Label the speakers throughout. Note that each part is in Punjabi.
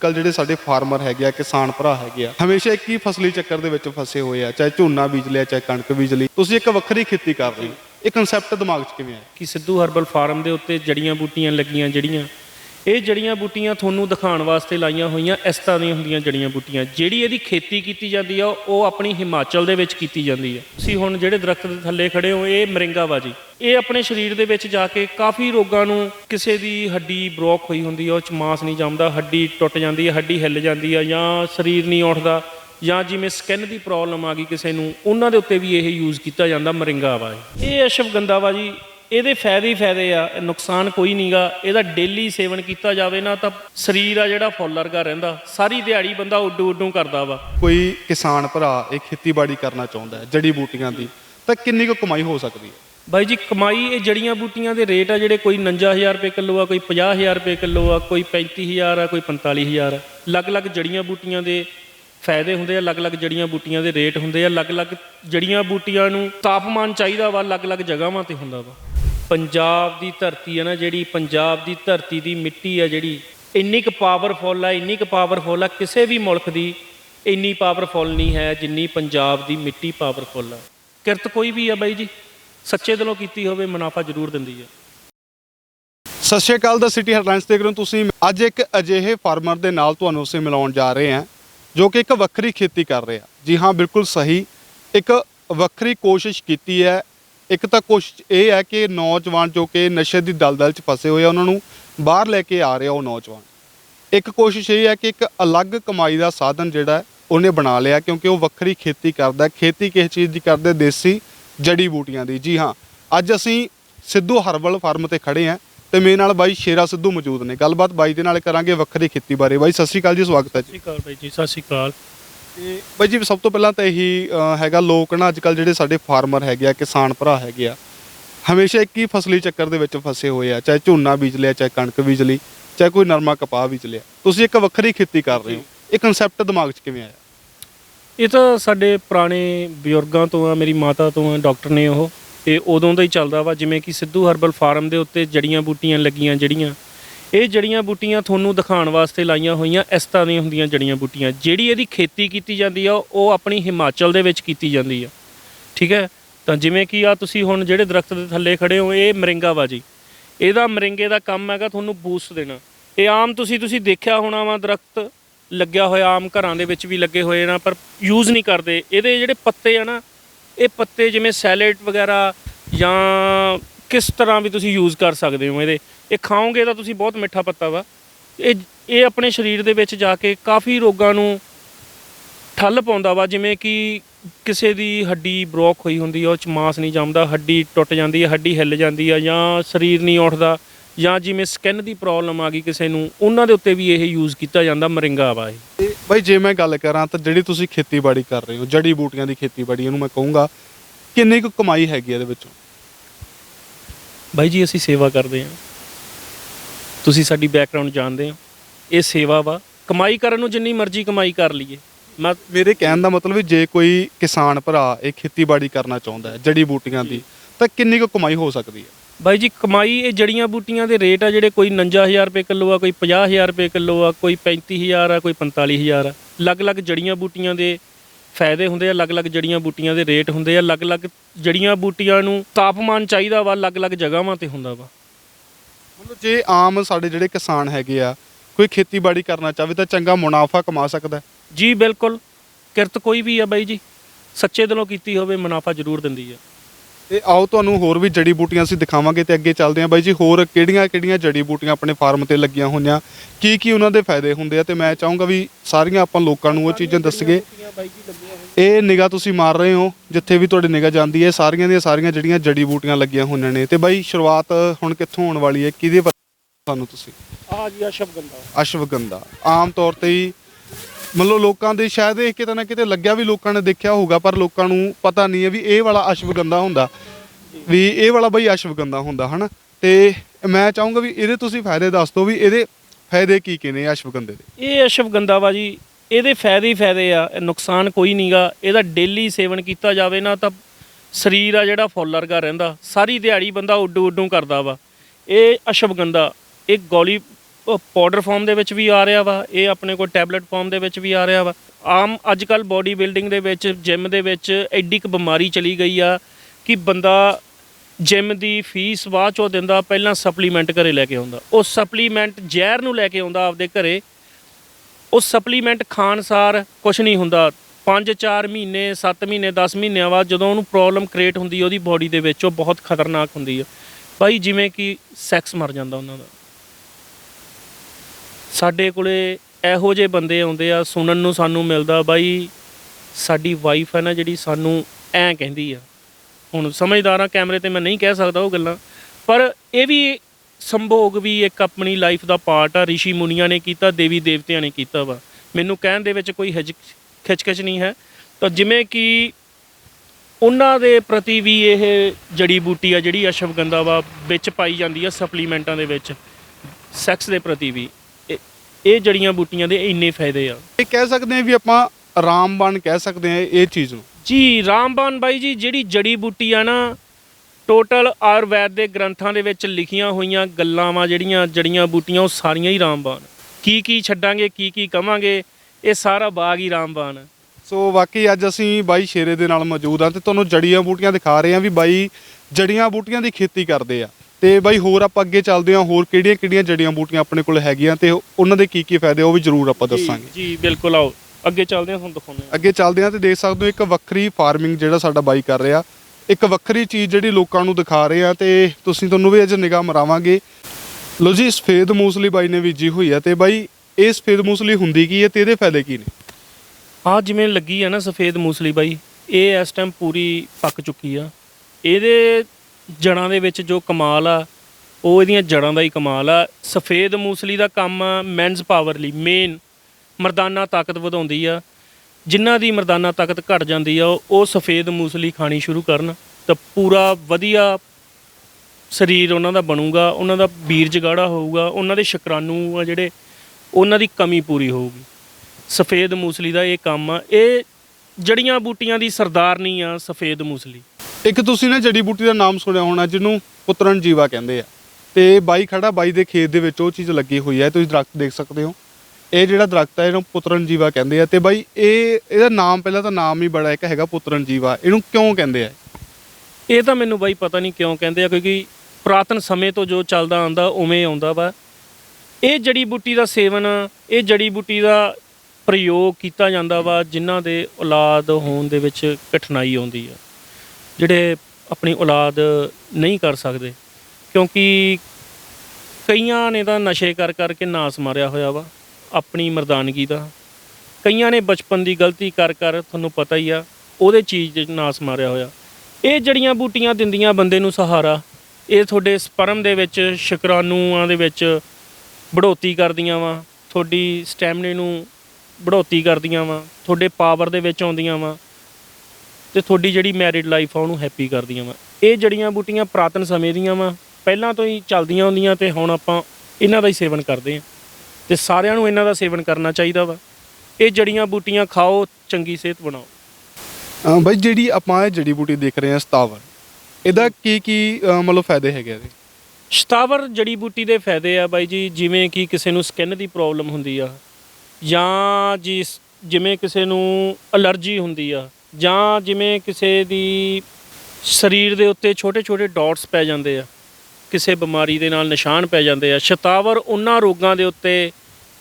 Speaker 1: ਕੱਲ ਜਿਹੜੇ ਸਾਡੇ ਫਾਰਮਰ ਹੈਗੇ ਆ, ਕਿਸਾਨ ਭਰਾ ਹੈਗੇ ਆ, ਹਮੇਸ਼ਾ ਇੱਕ ਹੀ ਫਸਲੀ ਚੱਕਰ ਦੇ ਵਿੱਚ ਫਸੇ ਹੋਏ ਆ, ਚਾਹੇ ਝੋਨਾ ਬੀਜ ਲਿਆ, ਚਾਹੇ ਕਣਕ ਬੀਜ ਲਈ। ਤੁਸੀਂ ਇੱਕ ਵੱਖਰੀ ਖੇਤੀ ਕਰ ਰਹੇ ਹੋ। ਇਹ ਕਨਸੈਪਟ ਦਿਮਾਗ 'ਚ ਕਿਵੇਂ ਆਇਆ?
Speaker 2: ਕਿ ਸਿੱਧੂ ਹਰਬਲ ਫਾਰਮ ਦੇ ਉੱਤੇ ਜੜੀਆਂ ਬੂਟੀਆਂ ਲੱਗੀਆਂ, ਜਿਹੜੀਆਂ ਇਹ ਜੜੀਆਂ ਬੂਟੀਆਂ ਤੁਹਾਨੂੰ ਦਿਖਾਉਣ ਵਾਸਤੇ ਲਾਈਆਂ ਹੋਈਆਂ, ਇਸ ਤਰ੍ਹਾਂ ਦੀਆਂ ਹੁੰਦੀਆਂ ਜੜੀਆਂ ਬੂਟੀਆਂ। ਜਿਹੜੀ ਇਹਦੀ ਖੇਤੀ ਕੀਤੀ ਜਾਂਦੀ ਆ, ਉਹ ਆਪਣੀ ਹਿਮਾਚਲ ਦੇ ਵਿੱਚ ਕੀਤੀ ਜਾਂਦੀ ਹੈ ਤੁਸੀਂ ਹੁਣ ਜਿਹੜੇ ਦਰਖਤ ਦੇ ਥੱਲੇ ਖੜੇ ਹੋ, ਇਹ ਮਰਿੰਗਾ ਵਾ ਜੀ ਇਹ ਆਪਣੇ ਸਰੀਰ ਦੇ ਵਿੱਚ ਜਾ ਕੇ ਕਾਫੀ ਰੋਗਾਂ ਨੂੰ ਕਿਸੇ ਦੀ ਹੱਡੀ ਬ੍ਰੋਕ ਹੋਈ ਹੁੰਦੀ ਆ, ਉਹ ਚ ਮਾਸ ਨਹੀਂ ਜੰਮਦਾ, ਹੱਡੀ ਟੁੱਟ ਜਾਂਦੀ ਹੈ ਹੱਡੀ ਹਿੱਲ ਜਾਂਦੀ ਆ ਜਾਂ ਸਰੀਰ ਨਹੀਂ ਉੱਠਦਾ ਜਾਂ ਜਿਵੇਂ ਸਕਿਨ ਦੀ ਪ੍ਰੋਬਲਮ ਆ ਗਈ ਕਿਸੇ ਨੂੰ, ਉਹਨਾਂ ਦੇ ਉੱਤੇ ਵੀ ਇਹ ਯੂਜ਼ ਕੀਤਾ ਜਾਂਦਾ ਮਰਿੰਗਾ ਵਾ ਇਹ। ਇਹ ਅਸ਼ਵਗੰਧਾ ਵਾ ਜੀ ਇਹਦੇ ਫਾਇਦੇ ਹੀ ਫਾਇਦੇ ਆ ਨੁਕਸਾਨ ਕੋਈ ਨਹੀਂਗਾ ਇਹਦਾ ਡੇਲੀ ਸੇਵਨ ਕੀਤਾ ਜਾਵੇ ਨਾ ਤਾਂ ਸਰੀਰ ਆ ਜਿਹੜਾ ਫੁੱਲ ਵਰਗਾ ਰਹਿੰਦਾ। ਸਾਰੀ ਦਿਹਾੜੀ ਬੰਦਾ ਉੱਡੂ ਉੱਡੂ ਕਰਦਾ ਵਾ।
Speaker 1: ਕੋਈ ਕਿਸਾਨ ਭਰਾ ਇਹ ਖੇਤੀਬਾੜੀ ਕਰਨਾ ਚਾਹੁੰਦਾ ਹੈ ਜੜੀ ਬੂਟੀਆਂ ਦੀ ਤਾਂ ਕਿੰਨੀ ਕੁ ਕਮਾਈ ਹੋ ਸਕਦੀ ਹੈ?
Speaker 2: ਬਾਈ ਜੀ ਕਮਾਈ ਇਹ ਜੜੀਆਂ ਬੂਟੀਆਂ ਦੇ ਰੇਟ ਆ ਜਿਹੜੇ ਕੋਈ 49000 ਰੁਪਏ ਕਿਲੋ ਆ ਕੋਈ 50000 ਰੁਪਏ ਕਿਲੋ ਆ ਕੋਈ 35000 ਆ ਕੋਈ 45000 ਆ। ਅਲੱਗ-ਅਲੱਗ ਜੜੀਆਂ ਬੂਟੀਆਂ ਦੇ ਫਾਇਦੇ ਹੁੰਦੇ ਆ ਅਲੱਗ-ਅਲੱਗ ਜੜੀਆਂ ਬੂਟੀਆਂ ਦੇ ਰੇਟ ਹੁੰਦੇ ਆ ਅਲੱਗ-ਅਲੱਗ ਜੜੀਆਂ ਬੂਟੀਆਂ ਨੂੰ ਤਾਪਮਾਨ ਚਾਹੀਦਾ ਵਾ ਅਲੱਗ-ਅਲੱਗ ਜਗ੍ਹਾਵਾਂ ਤੇ ਹੁੰਦਾ ਵਾ। ਪੰਜਾਬ ਦੀ ਧਰਤੀ ਹੈ ਨਾ ਜਿਹੜੀ, ਪੰਜਾਬ ਦੀ ਧਰਤੀ ਦੀ ਮਿੱਟੀ ਹੈ ਜਿਹੜੀ, ਇੰਨੀ ਕੁ ਪਾਵਰਫੁੱਲ ਹੈ ਇੰਨੀ ਕੁ ਪਾਵਰਫੁੱਲ ਹੈ ਕਿਸੇ ਵੀ ਮੁਲਕ ਦੀ ਇੰਨੀ ਪਾਵਰਫੁੱਲ ਨਹੀਂ ਹੈ ਜਿੰਨੀ ਪੰਜਾਬ ਦੀ ਮਿੱਟੀ ਪਾਵਰਫੁੱਲ ਹੈ ਕਿਰਤ ਕੋਈ ਵੀ ਹੈ ਬਾਈ ਜੀ, ਸੱਚੇ ਦਿਲੋਂ ਕੀਤੀ ਹੋਵੇ ਮੁਨਾਫਾ ਜ਼ਰੂਰ ਦਿੰਦੀ ਹੈ
Speaker 1: ਸਤਿ ਸ਼੍ਰੀ ਅਕਾਲ ਦਾ ਸਿਟੀ ਹੈਡਲਾਈਨਸ ਦੇਖ ਰਹੇ ਹੋ ਤੁਸੀਂ। ਅੱਜ ਇੱਕ ਅਜਿਹੇ ਫਾਰਮਰ ਦੇ ਨਾਲ ਤੁਹਾਨੂੰ ਅਸੀਂ ਮਿਲਾਉਣ ਜਾ ਰਹੇ ਹਾਂ, ਜੋ ਕਿ ਇੱਕ ਵੱਖਰੀ ਖੇਤੀ ਕਰ ਰਿਹਾ। ਜੀ ਹਾਂ, ਬਿਲਕੁਲ ਸਹੀ। ਇੱਕ ਵੱਖਰੀ ਕੋਸ਼ਿਸ਼ ਕੀਤੀ ਹੈ ਇੱਕ ਤਾਂ ਕੋਸ਼ਿਸ਼ ਇਹ ਹੈ ਕਿ ਨੌਜਵਾਨ ਜੋ ਕਿ ਨਸ਼ੇ ਦੀ ਦਲਦਲ 'ਚ ਫਸੇ ਹੋਏ ਆ, ਉਹਨਾਂ ਨੂੰ ਬਾਹਰ ਲੈ ਕੇ ਆ ਰਿਹਾ ਉਹ ਨੌਜਵਾਨ। ਇੱਕ ਕੋਸ਼ਿਸ਼ ਇਹ ਹੈ ਕਿ ਇੱਕ ਅਲੱਗ ਕਮਾਈ ਦਾ ਸਾਧਨ ਜਿਹੜਾ ਉਹਨੇ ਬਣਾ ਲਿਆ, ਕਿਉਂਕਿ ਉਹ ਵੱਖਰੀ ਖੇਤੀ ਕਰਦਾ ਖੇਤੀ ਕਿਸ ਚੀਜ਼ ਦੀ ਕਰਦੇ? ਦੇਸੀ ਜੜੀ ਬੂਟੀਆਂ ਦੀ। ਜੀ ਹਾਂ, ਅੱਜ ਅਸੀਂ ਸਿੱਧੂ ਹਰਬਲ ਫਾਰਮ ਤੇ ਖੜੇ ਹਾਂ ਤੇ ਮੇਰੇ ਨਾਲ ਬਾਈ ਸ਼ੇਰਾ ਸਿੱਧੂ ਮੌਜੂਦ ਨੇ। ਗੱਲਬਾਤ ਬਾਈ ਦੇ ਨਾਲ ਕਰਾਂਗੇ ਵੱਖਰੀ ਖੇਤੀ ਬਾਰੇ। ਬਾਈ, ਸਤਿ ਸ਼੍ਰੀ ਅਕਾਲ ਜੀ, ਸਵਾਗਤ ਹੈ ਜੀ।
Speaker 2: ਸਤਿ ਸ਼੍ਰੀ ਅਕਾਲ ਬਾਈ ਜੀ, ਸਤਿ ਸ਼੍ਰੀ ਅਕਾਲ।
Speaker 1: ਤੇ ਬਾਈ ਜੀ ਸਭ ਤੋਂ ਪਹਿਲਾਂ ਤਾਂ ਇਹੀ ਅ, ਹੈਗਾ ਲੋਕ ਨਾ ਅੱਜ ਕੱਲ ਜਿਹੜੇ ਸਾਡੇ ਫਾਰਮਰ ਹੈਗੇ ਆ ਕਿਸਾਨ ਭਰਾ ਹੈਗੇ ਆ ਹਮੇਸ਼ਾ ਇੱਕ ਹੀ ਫਸਲੀ ਚੱਕਰ ਦੇ ਵਿੱਚ ਫਸੇ ਹੋਏ ਆ ਚਾਹੇ ਝੋਨਾ ਬੀਜ ਲਿਆ ਚਾਹੇ ਕਣਕ ਬੀਜ ਲਈ ਚਾਹੇ ਕੋਈ ਨਰਮਾ ਕਪਾਹ ਬੀਜ ਲਿਆ। ਤੁਸੀਂ ਇੱਕ ਵੱਖਰੀ ਖੇਤੀ ਕਰ ਰਹੇ ਹੋ। ਇਹ ਕਨਸੈਪਟ ਦਿਮਾਗ 'ਚ ਕਿਵੇਂ ਆਇਆ?
Speaker 2: ਇਹ ਤਾਂ ਸਾਡੇ ਪੁਰਾਣੇ ਬਜ਼ੁਰਗਾਂ ਤੋਂ ਆ ਮੇਰੀ ਮਾਤਾ ਤੋਂ ਆ ਡਾਕਟਰ ਨੇ ਉਹ ਤੇ ਉਦੋਂ ਦਾ ਹੀ ਚੱਲਦਾ ਵਾ ਜਿਵੇਂ ਕਿ ਸਿੱਧੂ ਹਰਬਲ ਫਾਰਮ ਦੇ ਉੱਤੇ ਜੜੀਆਂ ਬੂਟੀਆਂ ਲੱਗੀਆਂ ਜਿਹੜੀਆਂ ਇਹ ਜੜੀਆਂ ਬੂਟੀਆਂ ਤੁਹਾਨੂੰ ਦਿਖਾਉਣ ਵਾਸਤੇ ਲਾਈਆਂ ਹੋਈਆਂ, ਇਸ ਤਰ੍ਹਾਂ ਦੀਆਂ ਹੁੰਦੀਆਂ ਜੜੀਆਂ ਬੂਟੀਆਂ। ਜਿਹੜੀ ਇਹਦੀ ਖੇਤੀ ਕੀਤੀ ਜਾਂਦੀ ਆ, ਉਹ ਆਪਣੀ ਹਿਮਾਚਲ ਦੇ ਵਿੱਚ ਕੀਤੀ ਜਾਂਦੀ ਆ। ਠੀਕ ਹੈ? ਤਾਂ ਜਿਵੇਂ ਕਿ ਆ ਤੁਸੀਂ ਹੁਣ ਜਿਹੜੇ ਦਰਖਤ ਦੇ ਥੱਲੇ ਖੜੇ ਹੋ, ਇਹ ਮਰਿੰਗਾ ਵਾ ਜੀ ਇਹਦਾ ਮਰਿੰਗੇ ਦਾ ਕੰਮ ਹੈਗਾ ਤੁਹਾਨੂੰ ਬੂਸਟ ਦੇਣਾ। ਇਹ ਆਮ ਤੁਸੀਂ ਤੁਸੀਂ ਦੇਖਿਆ ਹੋਣਾ ਵਾ ਦਰਖਤ ਲੱਗਿਆ ਹੋਇਆ, ਆਮ ਘਰਾਂ ਦੇ ਵਿੱਚ ਵੀ ਲੱਗੇ ਹੋਏ ਨਾ, ਪਰ ਯੂਜ਼ ਨਹੀਂ ਕਰਦੇ। ਇਹਦੇ ਜਿਹੜੇ ਪੱਤੇ ਆ ਨਾ, ਇਹ ਪੱਤੇ ਜਿਵੇਂ ਸੈਲਡ ਵਗੈਰਾ ਜਾਂ ਕਿਸ ਤਰ੍ਹਾਂ ਵੀ ਤੁਸੀਂ ਯੂਜ਼ ਕਰ ਸਕਦੇ ਹੋ ਇਹਦੇ? ਇਹ ਖਾਓਗੇ ਤਾਂ ਤੁਸੀਂ ਬਹੁਤ ਮਿੱਠਾ ਪੱਤਾ ਵਾ। ਇਹ ਇਹ ਆਪਣੇ ਸਰੀਰ ਦੇ ਵਿੱਚ ਜਾ ਕੇ ਕਾਫੀ ਰੋਗਾਂ ਨੂੰ ਠੱਲ ਪਾਉਂਦਾ ਵਾ, ਜਿਵੇਂ ਕਿ ਕਿਸੇ ਦੀ ਹੱਡੀ ਬ੍ਰੋਕ ਹੋਈ ਹੁੰਦੀ ਆ, ਉਹ ਚ ਮਾਸ ਨਹੀਂ ਜੰਮਦਾ, ਹੱਡੀ ਟੁੱਟ ਜਾਂਦੀ ਹੈ ਹੱਡੀ ਹਿੱਲ ਜਾਂਦੀ ਆ ਜਾਂ ਸਰੀਰ ਨਹੀਂ ਉੱਠਦਾ ਜਾਂ ਜਿਵੇਂ ਸਕਿਨ ਦੀ ਪ੍ਰੋਬਲਮ ਆ ਗਈ ਕਿਸੇ ਨੂੰ, ਉਹਨਾਂ ਦੇ ਉੱਤੇ ਵੀ ਇਹ ਯੂਜ਼ ਕੀਤਾ ਜਾਂਦਾ ਮਰਿੰਗਾ ਵਾ ਇਹ।
Speaker 1: ਤੇ ਬਾਈ ਜੇ ਮੈਂ ਗੱਲ ਕਰਾਂ ਤਾਂ ਜਿਹੜੀ ਤੁਸੀਂ ਖੇਤੀਬਾੜੀ ਕਰ ਰਹੇ ਹੋ, ਜੜੀ ਬੂਟੀਆਂ ਦੀ ਖੇਤੀਬਾੜੀ, ਇਹਨੂੰ ਮੈਂ ਕਹੂੰਗਾ, ਕਿੰਨੀ ਕੁ ਕਮਾਈ ਹੈਗੀ ਇਹਦੇ ਵਿੱਚੋਂ?
Speaker 2: ਬਾਈ ਜੀ ਅਸੀਂ ਸੇਵਾ ਕਰਦੇ ਹਾਂ। ਤੁਸੀਂ ਸਾਡੀ ਬੈਕਗ੍ਰਾਉਂਡ ਜਾਣਦੇ ਹੋ। ਇਹ ਸੇਵਾ ਵਾ। ਕਮਾਈ ਕਰਨ ਨੂੰ ਜਿੰਨੀ ਮਰਜ਼ੀ ਕਮਾਈ ਕਰ ਲਈਏ। ਮੈਂ
Speaker 1: ਮੇਰੇ ਕਹਿਣ ਦਾ ਮਤਲਬ ਜੇ ਕੋਈ ਕਿਸਾਨ ਭਰਾ ਇਹ ਖੇਤੀਬਾੜੀ ਕਰਨਾ ਚਾਹੁੰਦਾ ਹੈ ਜੜੀ ਬੂਟੀਆਂ ਦੀ ਤਾਂ ਕਿੰਨੀ ਕੁ ਕਮਾਈ ਹੋ ਸਕਦੀ ਹੈ?
Speaker 2: ਬਾਈ ਜੀ ਕਮਾਈ ਇਹ ਜੜੀਆਂ ਬੂਟੀਆਂ ਦੇ ਰੇਟ ਆ ਜਿਹੜੇ ਕੋਈ 49000 ਰੁਪਏ ਕਿਲੋ ਆ ਕੋਈ 50000 ਰੁਪਏ ਕਿਲੋ ਆ ਕੋਈ 35000 ਆ ਕੋਈ 45000 ਆ। ਅਲੱਗ-ਅਲੱਗ ਜੜੀਆਂ ਬੂਟੀਆਂ ਦੇ ਫਾਇਦੇ ਹੁੰਦੇ ਆ ਅਲੱਗ-ਅਲੱਗ ਜੜੀਆਂ ਬੂਟੀਆਂ ਦੇ ਰੇਟ ਹੁੰਦੇ ਆ ਅਲੱਗ-ਅਲੱਗ ਜੜੀਆਂ ਬੂਟੀਆਂ ਨੂੰ ਤਾਪਮਾਨ ਚਾਹੀਦਾ ਵਾ ਅਲੱਗ-ਅਲੱਗ ਜਗ੍ਹਾਵਾਂ ਤੇ ਹੁੰਦਾ ਵਾ।
Speaker 1: ਮਤਲਬ ਜੇ ਆਮ ਸਾਡੇ ਜਿਹੜੇ ਕਿਸਾਨ ਹੈਗੇ ਆ ਕੋਈ ਖੇਤੀਬਾੜੀ ਕਰਨਾ ਚਾਹਵੇ ਤਾਂ ਚੰਗਾ ਮੁਨਾਫਾ ਕਮਾ ਸਕਦਾ ਹੈ।
Speaker 2: ਜੀ ਬਿਲਕੁਲ ਕਿਰਤ ਕੋਈ ਵੀ ਆ ਬਾਈ ਜੀ ਸੱਚੇ ਦਿਲੋਂ ਕੀਤੀ ਹੋਵੇ ਮੁਨਾਫਾ ਜ਼ਰੂਰ ਦਿੰਦੀ ਆ।
Speaker 1: ਤੇ ਆਓ ਤੁਹਾਨੂੰ ਹੋਰ ਵੀ ਜੜੀ ਬੂਟੀਆਂ ਅਸੀਂ ਦਿਖਾਵਾਂਗੇ ਤੇ ਅੱਗੇ ਚੱਲਦੇ ਹਾਂ। ਬਾਈ ਜੀ ਹੋਰ ਕਿਹੜੀਆਂ ਕਿਹੜੀਆਂ ਜੜੀ ਬੂਟੀਆਂ ਆਪਣੇ ਫਾਰਮ ਤੇ ਲੱਗੀਆਂ ਹੋਈਆਂ? ਕੀ ਕੀ ਉਹਨਾਂ ਦੇ ਫਾਇਦੇ ਹੁੰਦੇ ਆ? ਤੇ ਮੈਂ ਚਾਹੂੰਗਾ ਵੀ ਸਾਰੀਆਂ ਆਪਾਂ ਲੋਕਾਂ ਨੂੰ ਉਹ ਚੀਜ਼ਾਂ ਦੱਸੀਏ। ਇਹ ਨਿਗਾਹ ਤੁਸੀਂ ਮਾਰ ਰਹੇ ਹੋ ਜਿੱਥੇ ਵੀ ਤੁਹਾਡੀ ਨਿਗਾਹ ਜਾਂਦੀ ਹੈ ਸਾਰੀਆਂ ਦੀਆਂ ਸਾਰੀਆਂ ਜਿਹੜੀਆਂ ਜੜੀ ਬੂਟੀਆਂ ਲੱਗੀਆਂ ਹੋਈਆਂ ਨੇ। ਤੇ ਬਾਈ ਸ਼ੁਰੂਆਤ ਹੁਣ ਕਿੱਥੋਂ ਹੋਣ ਵਾਲੀ ਹੈ? ਕਿਹਦੇ ਸਾਨੂੰ ਤੁਸੀਂ?
Speaker 2: ਆ ਜੀ ਅਸ਼ਵਗੰਧਾ
Speaker 1: ਅਸ਼ਵਗੰਧਾ। ਆਮ ਤੌਰ ਤੇ ਹੀ ਮਤਲਬ ਲੋਕਾਂ ਦੇ ਸ਼ਾਇਦ ਇਹ ਕਿਤੇ ਨਾ ਕਿਤੇ ਲੱਗਿਆ ਵੀ ਲੋਕਾਂ ਨੇ ਦੇਖਿਆ ਹੋਊਗਾ, ਪਰ ਲੋਕਾਂ ਨੂੰ ਪਤਾ ਨਹੀਂ ਹੈ ਵੀ ਇਹ ਵਾਲਾ ਅਸ਼ਵਗੰਧਾ ਹੁੰਦਾ। ਵੀ ਇਹ ਵਾਲਾ ਬਈ ਅਸ਼ਵਗੰਧਾ ਹੁੰਦਾ, ਹਨਾ? ਤੇ ਮੈਂ ਚਾਹੂੰਗਾ ਵੀ ਇਹਦੇ ਤੁਸੀਂ ਫਾਇਦੇ ਦੱਸ ਦਿਓ ਵੀ ਇਹਦੇ ਫਾਇਦੇ ਕੀ ਕੀ ਨੇ ਅਸ਼ਵਗੰਧੇ ਦੇ?
Speaker 2: ਇਹ ਅਸ਼ਵਗੰਧਾ ਵਾ ਜੀ, ਇਹਦੇ ਫਾਇਦੇ ਹੀ ਫਾਇਦੇ ਆ ਨੁਕਸਾਨ ਕੋਈ ਨਹੀਂਗਾ ਇਹਦਾ ਡੇਲੀ ਸੇਵਨ ਕੀਤਾ ਜਾਵੇ ਨਾ ਤਾਂ ਸਰੀਰ ਆ ਜਿਹੜਾ ਫੁੱਲ ਵਰਗਾ ਰਹਿੰਦਾ, ਸਾਰੀ ਦਿਹਾੜੀ ਬੰਦਾ ਉੱਡੂ ਉੱਡੂ ਕਰਦਾ ਵਾ। ਇਹ ਅਸ਼ਵਗੰਧਾ ਇਹ ਗੋਲੀ ਪਾਊਡਰ ਫਾਰਮ ਦੇ ਵਿੱਚ ਵੀ ਆ ਰਿਹਾ ਵਾ, ਇਹ ਆਪਣੇ ਕੋਲ ਟੈਬਲੇਟ ਫਾਰਮ ਦੇ ਵਿੱਚ ਵੀ ਆ ਰਿਹਾ ਵਾ। ਆਮ ਅੱਜ ਕੱਲ ਬਾਡੀ ਬਿਲਡਿੰਗ ਦੇ ਵਿੱਚ ਜਿਮ ਦੇ ਵਿੱਚ ਐਡੀ ਕੁ ਬਿਮਾਰੀ ਚਲੀ ਗਈ ਆ ਕਿ ਬੰਦਾ ਜਿਮ ਦੀ ਫੀਸ ਬਾਅਦ ਚੋਂ ਦਿੰਦਾ, ਪਹਿਲਾਂ ਸਪਲੀਮੈਂਟ ਘਰੇ ਲੈ ਕੇ ਆਉਂਦਾ। ਉਹ ਸਪਲੀਮੈਂਟ ਜ਼ਹਿਰ ਨੂੰ ਲੈ ਕੇ ਆਉਂਦਾ ਆਪਦੇ ਘਰੇ। ਉਹ ਸਪਲੀਮੈਂਟ ਖਾਣ ਸਾਰ ਕੁਝ ਨਹੀਂ ਹੁੰਦਾ। 5-4 ਮਹੀਨੇ 7 ਮਹੀਨੇ 10 ਮਹੀਨਿਆਂ ਬਾਅਦ ਜਦੋਂ ਉਹਨੂੰ ਪ੍ਰੋਬਲਮ ਕ੍ਰੀਏਟ ਹੁੰਦੀ ਹੈ ਉਹਦੀ ਬਾਡੀ ਦੇ ਵਿੱਚ, ਉਹ ਬਹੁਤ ਖਤਰਨਾਕ ਹੁੰਦੀ ਹੈ ਭਾਈ ਜਿਵੇਂ ਕਿ ਸੈਕਸ ਮਰ ਜਾਂਦਾ ਉਹਨਾਂ ਦਾ। ਸਾਡੇ ਕੋਲੇ ਇਹੋ ਜਿਹੇ ਬੰਦੇ ਆਉਂਦੇ ਆ, ਸੁਣਨ ਨੂੰ ਸਾਨੂੰ ਮਿਲਦਾ, ਬਾਈ ਸਾਡੀ ਵਾਈਫ ਹੈ ਨਾ ਜਿਹੜੀ ਸਾਨੂੰ ਐਂ ਕਹਿੰਦੀ ਆ। ਹੁਣ ਸਮਝਦਾਰ ਆ, ਕੈਮਰੇ ਤੇ ਮੈਂ ਨਹੀਂ ਕਹਿ ਸਕਦਾ ਉਹ ਗੱਲਾਂ, ਪਰ ਇਹ ਵੀ ਸੰਭੋਗ ਵੀ ਇੱਕ ਆਪਣੀ ਲਾਈਫ ਦਾ ਪਾਰਟ ਆ, ਰਿਸ਼ੀ ਮੁਨੀਆਂ ਨੇ ਕੀਤਾ, ਦੇਵੀ ਦੇਵਤਿਆਂ ਨੇ ਕੀਤਾ ਵਾ। ਮੈਨੂੰ ਕਹਿਣ ਦੇ ਵਿੱਚ ਕੋਈ ਹਿਜ ਖਿਚਕਚ ਨਹੀਂ ਹੈ। ਤਾਂ ਜਿਵੇਂ ਕਿ ਉਹਨਾਂ ਦੇ ਪ੍ਰਤੀ ਵੀ ਇਹ ਜੜੀ ਬੂਟੀ ਆ, ਜਿਹੜੀ ਅਸ਼ਵਗੰਧਾ ਵਾ ਵਿੱਚ ਪਾਈ ਜਾਂਦੀ ਆ ਸਪਲੀਮੈਂਟਾਂ ਦੇ ਵਿੱਚ ਸੈਕਸ ਦੇ ਪ੍ਰਤੀ ਵੀ। ਇਹ- ਇਹ ਜੜੀਆਂ ਬੂਟੀਆਂ ਦੇ ਇੰਨੇ ਫਾਇਦੇ ਆ।
Speaker 1: ਇਹ ਕਹਿ ਸਕਦੇ ਹਾਂ ਵੀ ਆਪਾਂ ਰਾਮਬਾਣ ਕਹਿ ਸਕਦੇ ਹਾਂ ਇਹ ਚੀਜ਼ ਨੂੰ।
Speaker 2: ਜੀ ਰਾਮਬਾਨ ਬਾਈ ਜੀ ਜਿਹੜੀ ਜੜੀ ਬੂਟੀ ਆ ਨਾ ਟੋਟਲ ਆਯੁਰਵੈਦ ਦੇ ਗ੍ਰੰਥਾਂ ਦੇ ਵਿੱਚ ਲਿਖੀਆਂ ਹੋਈਆਂ ਗੱਲਾਂ ਵਾ ਜਿਹੜੀਆਂ ਜੜੀਆਂ ਬੂਟੀਆਂ ਉਹ ਸਾਰੀਆਂ ਹੀ ਰਾਮਬਾਨ ਕੀ ਕੀ ਛੱਡਾਂਗੇ ਕੀ ਕੀ ਕਵਾਂਗੇ ਇਹ ਸਾਰਾ ਬਾਗ ਹੀ ਰਾਮਬਾਨ ਆ।
Speaker 1: ਸੋ ਵਾਕਈ ਅੱਜ ਅਸੀਂ ਬਾਈ ਸ਼ੇਰੇ ਦੇ ਨਾਲ ਮੌਜੂਦ ਹਾਂ ਤੇ ਤੁਹਾਨੂੰ ਜੜੀਆਂ ਬੂਟੀਆਂ ਦਿਖਾ ਰਹੇ ਹਾਂ ਵੀ ਬਾਈ ਜੜੀਆਂ ਬੂਟੀਆਂ ਦੀ ਖੇਤੀ ਕਰਦੇ ਆ। ਤੇ ਬਾਈ ਹੋਰ ਆਪਾਂ ਅੱਗੇ ਚੱਲਦੇ ਹਾਂ ਹੋਰ ਕਿਹੜੀਆਂ ਕਿਹੜੀਆਂ ਜੜੀਆਂ ਬੂਟੀਆਂ ਆਪਣੇ ਕੋਲ ਹੈਗੀਆਂ ਤੇ ਉਹਨਾਂ ਦੇ ਕੀ ਕੀ ਫਾਇਦੇ ਉਹ ਵੀ ਜ਼ਰੂਰ ਆਪਾਂ ਦੱਸਾਂਗੇ।
Speaker 2: ਜੀ ਬਿਲਕੁਲ ਆਓ। ਅੱਗੇ ਚੱਲਦੇ ਹਾਂ ਤੁਹਾਨੂੰ ਦਿਖਾਉਂਦੇ ਹਾਂ।
Speaker 1: ਅੱਗੇ ਚੱਲਦੇ ਹਾਂ ਤੇ ਦੇਖ ਸਕਦੇ ਹੋ ਇੱਕ ਵੱਖਰੀ ਫਾਰਮਿੰਗ ਜਿਹੜਾ ਸਾਡਾ ਬਾਈ ਕਰ ਰਿਹਾ। ਇੱਕ ਵੱਖਰੀ ਚੀਜ਼ ਜਿਹੜੀ ਲੋਕਾਂ ਨੂੰ ਦਿਖਾ ਰਹੇ ਆ ਤੇ ਤੁਸੀਂ ਤੁਹਾਨੂੰ ਵੀ ਅੱਜ ਨਿਗਾਹ ਮਰਾਵਾਂਗੇ। ਲੋ ਜੀ ਸਫੇਦ ਮੂਸਲੀ ਬਾਈ ਨੇ ਬੀਜੀ ਹੋਈ ਆ ਤੇ ਬਾਈ ਇਹ ਸਫੇਦ ਮੂਸਲੀ ਹੁੰਦੀ ਕੀ ਹੈ ਤੇ ਇਹਦੇ ਫਾਇਦੇ ਕੀ ਨੇ?
Speaker 2: ਆ ਜਿਵੇਂ ਲੱਗੀ ਆ ਨਾ ਸਫੇਦ ਮੂਸਲੀ ਬਾਈ ਇਹ ਇਸ ਟਾਈਮ ਪੂਰੀ ਪੱਕ ਚੁੱਕੀ ਆ। ਇਹਦੇ ਜੜਾਂ ਦੇ ਵਿੱਚ ਜੋ ਕਮਾਲ ਆ, ਉਹ ਇਹਦੀਆਂ ਜੜਾਂ ਦਾ ਹੀ ਕਮਾਲ ਆ। ਸਫੇਦ ਮੂਸਲੀ ਦਾ ਕੰਮ ਮੈਨਸ ਪਾਵਰ ਲਈ ਮੇਨ ਮਰਦਾਨਾ ਤਾਕਤ ਵਧਾਉਂਦੀ ਆ। ਜਿਨ੍ਹਾਂ ਦੀ ਮਰਦਾਨਾ ਤਾਕਤ ਘਟ ਜਾਂਦੀ ਆ, ਉਹ- ਉਹ ਸਫੇਦ ਮੂਸਲੀ ਖਾਣੀ ਸ਼ੁਰੂ ਕਰਨ ਤਾਂ ਪੂਰਾ ਵਧੀਆ ਸਰੀਰ ਉਹਨਾਂ ਦਾ ਬਣੂਗਾ, ਉਹਨਾਂ ਦਾ ਬੀਰਜ ਜਗਾੜਾ ਹੋਊਗਾ, ਉਹਨਾਂ ਦੇ ਸ਼ੁਕਰਾਣੂ ਆ ਜਿਹੜੇ, ਉਹਨਾਂ ਦੀ ਕਮੀ ਪੂਰੀ ਹੋਊਗੀ। ਸਫੇਦ ਮੂਸਲੀ ਦਾ ਇਹ ਕੰਮ ਆ। ਇਹ ਜੜੀਆਂ ਬੂਟੀਆਂ ਦੀ ਸਰਦਾਰਨੀ ਆ ਸਫੇਦ ਮੂਸਲੀ।
Speaker 1: ਇੱਕ ਤੁਸੀਂ ਨਾ ਜੜੀ ਬੂਟੀ ਦਾ ਨਾਮ ਸੁਣਿਆ ਹੋਣਾ, ਜਿਹਨੂੰ ਪੁੱਤਰਨ ਜੀਵਾ ਕਹਿੰਦੇ ਆ। ਤੇ ਬਾਈ ਖੜਾ ਬਾਈ ਦੇ ਖੇਤ ਦੇ ਵਿੱਚ ਉਹ ਚੀਜ਼ ਲੱਗੀ ਹੋਈ ਹੈ, ਤੁਸੀਂ ਦਰਖਤ ਦੇਖ ਸਕਦੇ ਹੋ। ਇਹ ਜਿਹੜਾ ਦਰਖਤ ਹੈ ਇਹਨੂੰ ਪੁੱਤਰਨ ਜੀਵਾ ਕਹਿੰਦੇ ਆ। ਤੇ ਬਾਈ, ਇਹ, ਇਹਦਾ ਨਾਮ ਪਹਿਲਾਂ ਤਾਂ ਨਾਮ ਹੀ ਬੜਾ ਇੱਕ ਹੈਗਾ, ਪੁੱਤਰਨ ਜੀਵਾ। ਇਹਨੂੰ ਕਿਉਂ ਕਹਿੰਦੇ ਆ?
Speaker 2: ਇਹ ਤਾਂ ਮੈਨੂੰ ਬਾਈ ਪਤਾ ਨਹੀਂ ਕਿਉਂ ਕਹਿੰਦੇ ਆ, ਕਿਉਂਕਿ ਪੁਰਾਤਨ ਸਮੇਂ ਤੋਂ ਜੋ ਚੱਲਦਾ ਆਂਦਾ ਉਵੇਂ ਆਉਂਦਾ ਵਾ। ਇਹ ਜੜੀ ਬੂਟੀ ਦਾ ਸੇਵਨ, ਇਹ ਜੜੀ ਬੂਟੀ ਦਾ ਪ੍ਰਯੋਗ ਕੀਤਾ ਜਾਂਦਾ ਵਾ, ਜਿਨ੍ਹਾਂ ਦੇ ਔਲਾਦ ਹੋਣ ਦੇ ਵਿੱਚ ਕਠਿਨਾਈ ਆਉਂਦੀ ਆ। ਜਿਹੜੇ ਆਪਣੀ ਔਲਾਦ ਨਹੀਂ ਕਰ ਸਕਦੇ, ਕਿਉਂਕਿ ਕਈਆਂ ਨੇ ਤਾਂ ਨਸ਼ੇ ਕਰ ਕਰਕੇ ਨਾਸ ਮਾਰਿਆ ਹੋਇਆ ਵਾ, ਆਪਣੀ ਮਰਦਾਨਗੀ ਦਾ। ਕਈਆਂ ਨੇ ਬਚਪਨ ਦੀ ਗਲਤੀ ਕਰ ਕਰ ਤੁਹਾਨੂੰ ਪਤਾ ਹੀ ਆ, ਉਹਦੇ ਚੀਜ਼ ਦੇ ਨਾਸ ਮਾਰਿਆ ਹੋਇਆ। ਇਹ ਜੜੀਆਂ ਬੂਟੀਆਂ ਦਿੰਦੀਆਂ ਬੰਦੇ ਨੂੰ ਸਹਾਰਾ, ਇਹ ਤੁਹਾਡੇ ਸਪਰਮ ਦੇ ਵਿੱਚ, ਸ਼ੁਕਰਾਣੂਆਂ ਦੇ ਵਿੱਚ ਬੜੋਤੀ ਕਰਦੀਆਂ ਵਾ, ਤੁਹਾਡੀ ਸਟੈਮਿਨੇ ਨੂੰ ਬੜੋਤੀ ਕਰਦੀਆਂ ਵਾ, ਤੁਹਾਡੇ ਪਾਵਰ ਦੇ ਵਿੱਚ ਆਉਂਦੀਆਂ ਵਾ। ਤੇ ਤੁਹਾਡੀ ਜਿਹੜੀ ਮੈਰਿਡ ਲਾਈਫ ਆ ਉਹਨੂੰ ਹੈਪੀ ਕਰਦੀਆਂ ਵਾ। ਇਹ ਜੜੀਆਂ ਬੂਟੀਆਂ ਪ੍ਰਾਤਨ ਸਮੇਂ ਦੀਆਂ ਵਾ। ਪਹਿਲਾਂ ਤੋਂ ਹੀ ਚੱਲਦੀਆਂ ਹੁੰਦੀਆਂ ਤੇ ਹੁਣ ਆਪਾਂ ਇਹਨਾਂ ਦਾ ਹੀ ਸੇਵਨ ਕਰਦੇ ਹਾਂ ਤੇ ਸਾਰਿਆਂ ਨੂੰ ਇਹਨਾਂ ਦਾ ਸੇਵਨ ਕਰਨਾ ਚਾਹੀਦਾ ਵਾ। ਇਹ ਜੜੀਆਂ ਬੂਟੀਆਂ ਖਾਓ ਚੰਗੀ ਸਿਹਤ ਬਣਾਓ।
Speaker 1: ਅਹ ਬਾਈ ਜਿਹੜੀ ਆਪਾਂ ਇਹ ਜੜੀ ਬੂਟੀ ਦੇਖ ਰਹੇ ਹਾਂ ਸਤਾਵਰ ਇਹਦਾ ਕੀ ਕੀ ਮਤਲਬ ਫਾਇਦੇ ਹੈਗੇ ਇਹਦੇ?
Speaker 2: ਸ਼ਤਾਵਰ ਜੜੀ ਬੂਟੀ ਦੇ ਫਾਇਦੇ ਆ ਬਾਈ ਜੀ ਜਿਵੇਂ ਕਿ ਕਿਸੇ ਨੂੰ ਸਕਿਨ ਦੀ ਪ੍ਰੋਬਲਮ ਹੁੰਦੀ ਆ ਜਾਂ ਜੀ ਜਿਵੇਂ ਕਿਸੇ ਨੂੰ ਅਲਰਜੀ ਹੁੰਦੀ ਆ ਜਾਂ ਜਿਵੇਂ ਕਿਸੇ ਦੀ ਸਰੀਰ ਦੇ ਉੱਤੇ ਛੋਟੇ-ਛੋਟੇ ਡਾਟਸ ਪੈ ਜਾਂਦੇ ਆ, ਕਿਸੇ ਬਿਮਾਰੀ ਦੇ ਨਾਲ ਨਿਸ਼ਾਨ ਪੈ ਜਾਂਦੇ ਆ, ਸ਼ਤਾਵਰ ਉਹਨਾਂ ਰੋਗਾਂ ਦੇ ਉੱਤੇ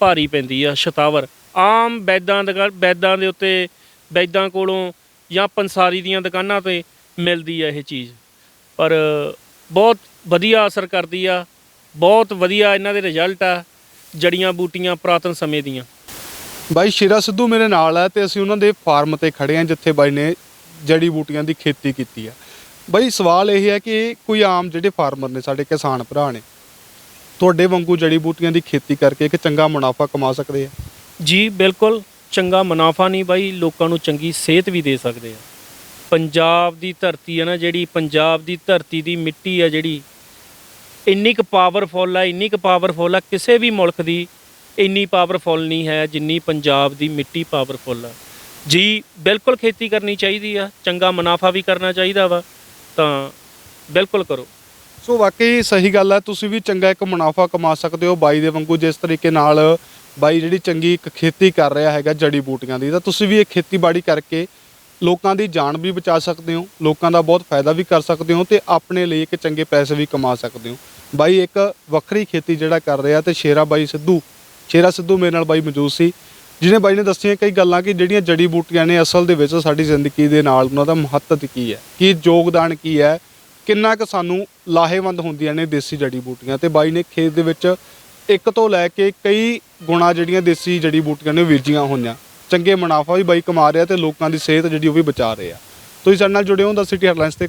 Speaker 2: ਭਾਰੀ ਪੈਂਦੀ ਆ, ਸ਼ਤਾਵਰ। ਆਮ ਬੈਦਾਂ ਦੇ ਬੈਦਾਂ ਦੇ ਉੱਤੇ, ਬੈਦਾਂ ਕੋਲੋਂ ਜਾਂ ਪੰਸਾਰੀ ਦੀਆਂ ਦੁਕਾਨਾਂ ਤੇ ਮਿਲਦੀ ਆ ਇਹ ਚੀਜ਼। ਪਰ ਬਹੁਤ ਵਧੀਆ ਅਸਰ ਕਰਦੀ ਆ, ਬਹੁਤ ਵਧੀਆ ਇਹਨਾਂ ਦੇ ਰਿਜ਼ਲਟ ਆ, ਜੜੀਆਂ ਬੂਟੀਆਂ ਪੁਰਾਤਨ ਸਮੇਂ ਦੀਆਂ।
Speaker 1: ਬਾਈ ਸ਼ੇਰਾ ਸਿੱਧੂ ਮੇਰੇ ਨਾਲ ਹੈ ਤੇ ਅਸੀਂ ਉਹਨਾਂ ਦੇ ਫਾਰਮ ਤੇ ਖੜੇ ਹਾਂ ਜਿੱਥੇ ਬਾਈ ਨੇ ਜੜੀ ਬੂਟੀਆਂ ਦੀ ਖੇਤੀ ਕੀਤੀ ਆ। ਬਾਈ ਸਵਾਲ ਇਹ ਹੈ ਕਿ ਕੋਈ ਆਮ ਜਿਹੜੇ ਫਾਰਮਰ ਨੇ ਸਾਡੇ ਕਿਸਾਨ ਭਰਾ ਨੇ, ਤੁਹਾਡੇ ਵਾਂਗੂ ਜੜੀ ਬੂਟੀਆਂ ਦੀ ਖੇਤੀ ਕਰਕੇ ਇੱਕ ਚੰਗਾ ਮੁਨਾਫਾ ਕਮਾ ਸਕਦੇ ਆ?
Speaker 2: ਜੀ, ਬਿਲਕੁਲ ਚੰਗਾ ਮੁਨਾਫਾ ਨਹੀਂ ਬਾਈ, ਲੋਕਾਂ ਨੂੰ ਚੰਗੀ ਸਿਹਤ ਵੀ ਦੇ ਸਕਦੇ ਆ। ਪੰਜਾਬ ਦੀ ਧਰਤੀ ਹੈ ਨਾ ਜਿਹੜੀ, ਪੰਜਾਬ ਦੀ ਧਰਤੀ ਦੀ ਮਿੱਟੀ ਆ ਜਿਹੜੀ, ਇੰਨੀ ਕੁ ਪਾਵਰਫੁੱਲ ਆ, ਇੰਨੀ ਕੁ ਪਾਵਰਫੁੱਲ ਆ, ਕਿਸੇ ਵੀ ਮੁਲਕ ਦੀ ਇੰਨੀ ਪਾਵਰਫੁੱਲ ਨਹੀਂ ਹੈ, ਜਿੰਨੀ ਪੰਜਾਬ ਦੀ ਮਿੱਟੀ ਪਾਵਰਫੁੱਲ ਆ। ਜੀ, ਬਿਲਕੁਲ ਖੇਤੀ ਕਰਨੀ ਚਾਹੀਦੀ ਆ, ਚੰਗਾ ਮੁਨਾਫਾ ਵੀ ਕਰਨਾ ਚਾਹੀਦਾ ਵਾ, ਤਾਂ ਬਿਲਕੁਲ ਕਰੋ।
Speaker 1: ਸੋ ਵਾਕਈ ਸਹੀ ਗੱਲ ਹੈ ਤੁਸੀਂ ਵੀ ਚੰਗਾ ਇੱਕ ਮੁਨਾਫਾ ਕਮਾ ਸਕਦੇ ਹੋ ਬਾਈ ਦੇ ਵਾਂਗੂ, ਜਿਸ ਤਰੀਕੇ ਨਾਲ ਬਾਈ ਜਿਹੜੀ ਚੰਗੀ ਇੱਕ ਖੇਤੀ ਕਰ ਰਿਹਾ ਹੈਗਾ ਜੜੀ ਬੂਟੀਆਂ ਦੀ, ਤਾਂ ਤੁਸੀਂ ਵੀ ਇਹ ਖੇਤੀਬਾੜੀ ਕਰਕੇ ਲੋਕਾਂ ਦੀ ਜਾਨ ਵੀ ਬਚਾ ਸਕਦੇ ਹੋ, ਲੋਕਾਂ ਦਾ ਬਹੁਤ ਫਾਇਦਾ ਵੀ ਕਰ ਸਕਦੇ ਹੋ ਤੇ ਆਪਣੇ ਲਈ ਇੱਕ ਚੰਗੇ ਪੈਸੇ ਵੀ ਕਮਾ ਸਕਦੇ ਹੋ। ਬਾਈ ਇੱਕ ਵੱਖਰੀ ਖੇਤੀ ਜਿਹੜਾ ਕਰ ਰਿਹਾ ਤੇ ਸ਼ੇਰਾ ਬਾਈ ਸਿੱਧੂ ਸ਼ੇਰਾ ਸਿੱਧੂ ਮੇਰੇ ਨਾਲ ਬਾਈ ਮੌਜੂਦ ਸੀ, ਜਿਹਨੇ ਬਾਈ ਨੇ ਦੱਸੀਆਂ ਕਈ ਗੱਲਾਂ ਕਿ ਜਿਹੜੀਆਂ ਜੜੀ ਬੂਟੀਆਂ ਨੇ ਅਸਲ ਦੇ ਵਿੱਚ ਸਾਡੀ ਜ਼ਿੰਦਗੀ ਦੇ ਨਾਲ ਉਹਨਾਂ ਦਾ ਮਹੱਤਵ ਕੀ ਹੈ, ਕੀ ਯੋਗਦਾਨ ਕੀ ਹੈ, ਕਿੰਨਾ ਕੁ ਸਾਨੂੰ ਲਾਹੇਵੰਦ ਹੁੰਦੀਆਂ ਨੇ ਦੇਸੀ ਜੜੀ ਬੂਟੀਆਂ ਤੇ ਬਾਈ ਨੇ ਖੇਤ ਦੇ ਵਿੱਚ ਇੱਕ ਤੋਂ ਲੈ ਕੇ ਕਈ ਗੁਣਾ ਜਿਹੜੀਆਂ ਦੇਸੀ ਜੜੀ ਬੂਟੀਆਂ ਨੇ ਉਹ ਬੀਜੀਆਂ ਹੋਈਆਂ। ਚੰਗੇ ਮੁਨਾਫਾ ਵੀ ਬਾਈ ਕਮਾ ਰਿਹਾ ਤੇ ਲੋਕਾਂ ਦੀ ਸਿਹਤ ਜਿਹੜੀ ਉਹ ਵੀ ਬਚਾ ਰਿਹਾ। ਤੁਸੀਂ ਸਾਡੇ ਨਾਲ ਜੁੜੇ ਹੋ ਦਾ ਸਿਟੀ ਹੈਡਲਾਈਨਸ ਤੇ।